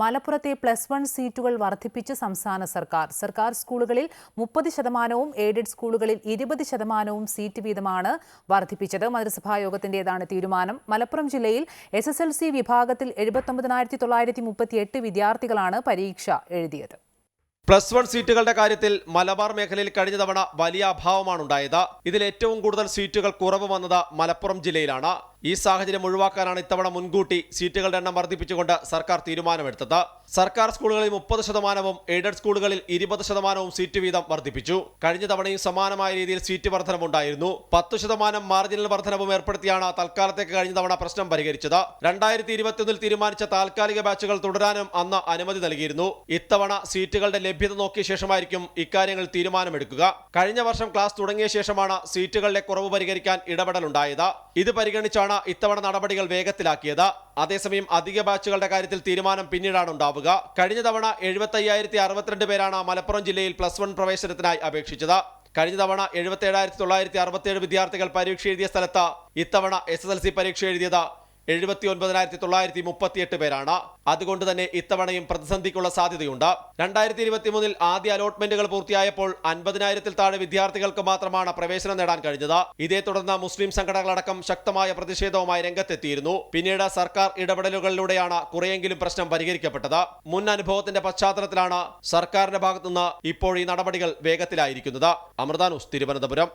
മലപ്പുറത്തെ plus one സീറ്റുകൾ വർദ്ധിപ്പിച്ച് സംസ്ഥാന സർക്കാർ. സർക്കാർ സ്കൂളുകളിൽ മുപ്പത് ശതമാനവും എയ്ഡഡ് സ്കൂളുകളിൽ ഇരുപത് ശതമാനവും സീറ്റ് വീതമാണ് വർദ്ധിപ്പിച്ചത്. മന്ത്രിസഭാ യോഗത്തിന്റെതാണ് തീരുമാനം. മലപ്പുറം ജില്ലയിൽ എസ് എസ് എൽ സി വിഭാഗത്തിൽ എഴുപത്തൊമ്പതിനായിരത്തി തൊള്ളായിരത്തി മുപ്പത്തിയെട്ട് വിദ്യാർത്ഥികളാണ് പരീക്ഷ എഴുതിയത്. പ്ലസ് വൺ സീറ്റുകളുടെ കാര്യത്തിൽ മലബാർ മേഖലയിൽ കഴിഞ്ഞ തവണ വലിയ അഭാവമാണ് ഉണ്ടായത് ഇതിൽ ഏറ്റവും കൂടുതൽ സീറ്റുകൾ കുറവ് വന്നത് മലപ്പുറം ജില്ലയിലാണ്. ഈ സാഹചര്യം ഒഴിവാക്കാനാണ് ഇത്തവണ മുൻകൂട്ടി സീറ്റുകളുടെ എണ്ണം വർദ്ധിപ്പിച്ചുകൊണ്ട് സർക്കാർ തീരുമാനമെടുത്തത്. സർക്കാർ സ്കൂളുകളിൽ മുപ്പത് ശതമാനവും എയ്ഡഡ് സ്കൂളുകളിൽ ഇരുപത് ശതമാനവും സീറ്റ് വീതം വർദ്ധിപ്പിച്ചു. കഴിഞ്ഞ തവണയും സമാനമായ രീതിയിൽ സീറ്റ് വർധനമുണ്ടായിരുന്നു പത്ത് ശതമാനം മാർജിനൽ വർധനവും ഏർപ്പെടുത്തിയാണ് തൽക്കാലത്തേക്ക് കഴിഞ്ഞ തവണ പ്രശ്നം പരിഹരിച്ചത്. രണ്ടായിരത്തി ഇരുപത്തിയൊന്നിൽ തീരുമാനിച്ച താൽക്കാലിക ബാച്ചുകൾ തുടരാനും അന്ന് അനുമതി നൽകിയിരുന്നു. ഇത്തവണ സീറ്റുകളുടെ ലഭ്യത നോക്കിയ ശേഷമായിരിക്കും ഇക്കാര്യങ്ങൾ തീരുമാനമെടുക്കുക. കഴിഞ്ഞ വർഷം ക്ലാസ് തുടങ്ങിയ ശേഷമാണ് സീറ്റുകളുടെ കുറവ് പരിഹരിക്കാൻ ഇടപെടലുണ്ടായത്. ഇത് പരിഗണിച്ചാണ് ഇത്തവണ നടപടികൾ വേഗത്തിലാക്കിയത്. അതേസമയം അധിക ബാച്ചുകളുടെ കാര്യത്തിൽ തീരുമാനം പിന്നീടാണ് ഉണ്ടാവുക. കഴിഞ്ഞ തവണ എഴുപത്തി അയ്യായിരത്തി അറുപത്തിരണ്ട് പേരാണ് മലപ്പുറം ജില്ലയിൽ പ്ലസ് വൺ പ്രവേശനത്തിനായി അപേക്ഷിച്ചത്. കഴിഞ്ഞ തവണ എഴുപത്തി ഏഴായിരത്തി തൊള്ളായിരത്തി അറുപത്തിയേഴ് വിദ്യാർത്ഥികൾ പരീക്ഷ എഴുതിയ സ്ഥലത്ത് ഇത്തവണ എസ് എസ് എൽ സി പരീക്ഷ എഴുതിയത്. എഴുപത്തി ഒൻപതിനായിരത്തി തൊള്ളായിരത്തി മുപ്പത്തിയെട്ട് പേരാണ്. അതുകൊണ്ട് തന്നെ ഇത്തവണയും പ്രതിസന്ധിക്കുള്ള സാധ്യതയുണ്ട്. രണ്ടായിരത്തി ഇരുപത്തി മൂന്നിൽ ആദ്യ അലോട്ട്മെന്റുകൾ പൂർത്തിയായപ്പോൾ അൻപതിനായിരത്തിൽ താഴെ വിദ്യാർത്ഥികൾക്ക് മാത്രമാണ് പ്രവേശനം നേടാൻ കഴിഞ്ഞത്. ഇതേ തുടർന്ന് മുസ്ലിം സംഘടനകളടക്കം ശക്തമായ പ്രതിഷേധവുമായി രംഗത്തെത്തിയിരുന്നു. പിന്നീട് സർക്കാർ ഇടപെടലുകളിലൂടെയാണ് കുറെയെങ്കിലും പ്രശ്നം പരിഹരിക്കപ്പെട്ടത്. മുൻ അനുഭവത്തിന്റെ പശ്ചാത്തലത്തിലാണ് സർക്കാരിന്റെ ഭാഗത്തുനിന്ന് ഇപ്പോൾ ഈ നടപടികൾ വേഗത്തിലായിരിക്കുന്നത്. അമൃതാനുസ് തിരുവനന്തപുരം.